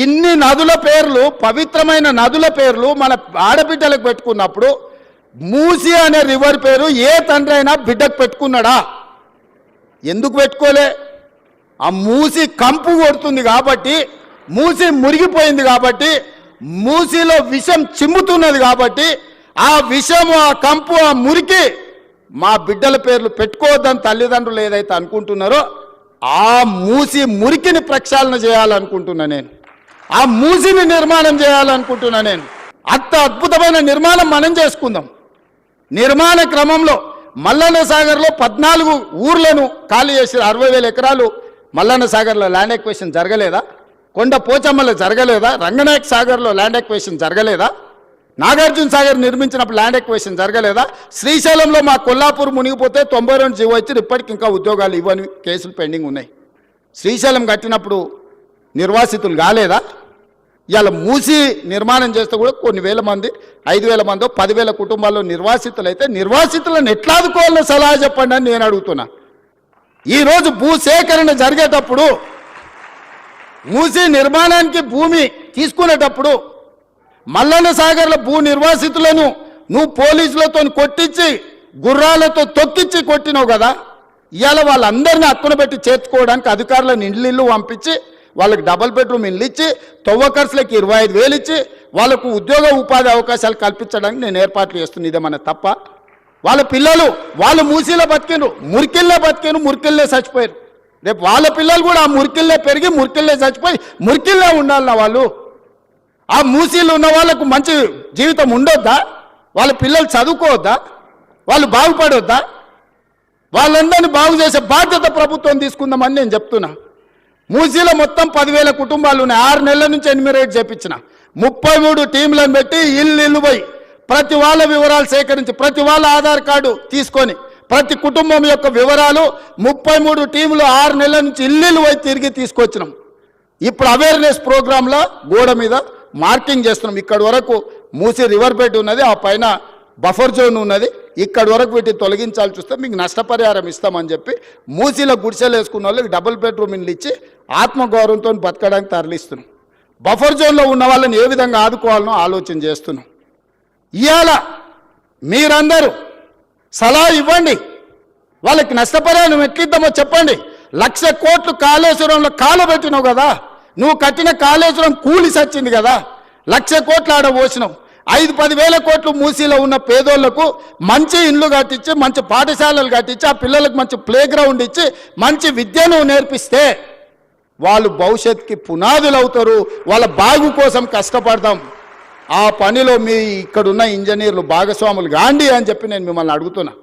ఇన్ని నదుల పేర్లు పవిత్రమైన నదుల పేర్లు మన ఆడబిడ్డలకు పెట్టుకున్నప్పుడు మూసి అనే రివర్ పేరు ఏ తండ్రి అయినా బిడ్డకు పెట్టుకున్నాడా? ఎందుకు పెట్టుకోలే? ఆ మూసి కంపు కొడుతుంది కాబట్టి మూసి మురిగిపోయింది కాబట్టి మూసిలో విషం చిమ్ముతున్నది కాబట్టి ఆ విషము ఆ కంపు ఆ మురికి మా బిడ్డల పేర్లు పెట్టుకోవద్దని తల్లిదండ్రులు ఏదైతే అనుకుంటున్నారో ఆ మూసి మురికిని ప్రక్షాళన చేయాలనుకుంటున్నా నేను. ఆ మూసిని నిర్మాణం చేయాలనుకుంటున్నా నేను. అంత అద్భుతమైన నిర్మాణం మనం చేసుకుందాం. నిర్మాణ క్రమంలో మల్లన్న సాగర్లో పద్నాలుగు ఊర్లను ఖాళీ చేసి అరవై వేల ఎకరాలు మల్లన్న సాగర్లో ల్యాండ్ ఎక్వేషన్ జరగలేదా? కొండ పోచమ్మలో జరగలేదా? రంగనాయక్ సాగర్లో ల్యాండ్ ఎక్వేషన్ జరగలేదా? నాగార్జున సాగర్ నిర్మించినప్పుడు ల్యాండ్ ఎక్వేషన్ జరగలేదా? శ్రీశైలంలో మా కొల్లాపూర్ మునిగిపోతే తొంభై రెండు జీవో ఇచ్చి ఇప్పటికి ఇంకా ఉద్యోగాలు ఇవ్వని కేసులు పెండింగ్ ఉన్నాయి. శ్రీశైలం కట్టినప్పుడు నిర్వాసితులు కాలేదా? ఇవాళ మూసి నిర్మాణం చేస్తే కూడా కొన్ని వేల మంది ఐదు వేల మందో పదివేల కుటుంబాల్లో నిర్వాసితులు అయితే నిర్వాసితులను ఎట్లా ఆదుకోవాలో సలహా చెప్పండి అని నేను అడుగుతున్నా. ఈరోజు భూసేకరణ జరిగేటప్పుడు మూసి నిర్మాణానికి భూమి తీసుకునేటప్పుడు మల్లన్న సాగర్ల భూ నిర్వాసితులను నువ్వు పోలీసులతో కొట్టించి గుర్రాలతో తొక్కిచ్చి కొట్టినావు కదా ఇవాళ వాళ్ళందరినీ అక్కున పెట్టి చేర్చుకోవడానికి అధికారులను ఇండ్లు పంపించి వాళ్ళకి డబల్ బెడ్రూమ్ ఇల్లు ఇచ్చి తొవ్వకర్సులకి ఇరవై ఐదు వేలు ఇచ్చి వాళ్ళకు ఉద్యోగ ఉపాధి అవకాశాలు కల్పించడానికి నేను ఏర్పాట్లు చేస్తున్నా ఇదేమన్నా తప్ప. వాళ్ళ పిల్లలు వాళ్ళు మూసీలో బతికినరు మురికిల్లే బతికిండ్రు మురికిల్లే చచ్చిపోయారు రేపు వాళ్ళ పిల్లలు కూడా ఆ మురికిల్లే పెరిగి మురికిల్లే చచ్చిపోయి మురికిల్లే ఉండాలన్న వాళ్ళు. ఆ మూసీలు ఉన్న వాళ్ళకు మంచి జీవితం ఉండొద్దా? వాళ్ళ పిల్లలు చదువుకోవద్దా? వాళ్ళు బాగుపడొద్దా? వాళ్ళందరినీ బాగు చేసే బాధ్యత ప్రభుత్వం తీసుకుందామని నేను చెప్తున్నా. మూసీలో మొత్తం పదివేల కుటుంబాలు ఉన్నాయి. ఆరు నెలల నుంచి ఎనిమిరేట్ చేపించిన. ముప్పై మూడు టీంలను పెట్టి ఇల్లు ఇల్లు పోయి ప్రతి వాళ్ళ వివరాలు సేకరించి ప్రతి వాళ్ళ ఆధార్ కార్డు తీసుకొని ప్రతి కుటుంబం యొక్క వివరాలు ముప్పై మూడు టీంలు ఆరు నెలల నుంచి ఇల్లు పోయి తిరిగి తీసుకొచ్చినాం. ఇప్పుడు అవేర్నెస్ ప్రోగ్రాంలో గోడ మీద మార్కింగ్ చేస్తున్నాం. ఇక్కడ వరకు మూసి రివర్ బెడ్ ఉన్నది. ఆ పైన బఫర్ జోన్ ఉన్నది. ఇక్కడ వరకు వీటిని తొలగించాల్సి వస్తే మీకు నష్టపరిహారం ఇస్తామని చెప్పి మూసీలో గుడిసెలు వేసుకున్న వాళ్ళకి డబుల్ బెడ్రూమ్ ఇల్లు ఇచ్చి ఆత్మగౌరవంతో బతకడానికి తరలిస్తున్నాం. బఫర్ జోన్లో ఉన్న వాళ్ళని ఏ విధంగా ఆదుకోవాలనో ఆలోచన చేస్తున్నాం. ఇవాళ మీరందరూ సలహా ఇవ్వండి. వాళ్ళకి నష్టపరిహారం ఎట్లిద్దామో చెప్పండి. లక్ష కోట్లు కాళేశ్వరంలో కాలబెట్టినావు కదా. నువ్వు కట్టిన కాళేశ్వరం కూలి సచ్చింది కదా. లక్ష కోట్లు ఆడ పోసినావు. ఐదు పది వేల కోట్లు మూసీలో ఉన్న పేదోళ్ళకు మంచి ఇండ్లు కట్టించి మంచి పాఠశాలలు కట్టించి ఆ పిల్లలకు మంచి ప్లే గ్రౌండ్ ఇచ్చి మంచి విద్యను నేర్పిస్తే వాళ్ళు భవిష్యత్తుకి పునాదులు అవుతారు వాళ్ళ బాగు కోసం కష్టపడదాం. ఆ పనిలో మీ ఇక్కడున్న ఇంజనీర్లు భాగస్వాములు గాండి అని చెప్పి నేను మిమ్మల్ని అడుగుతున్నా.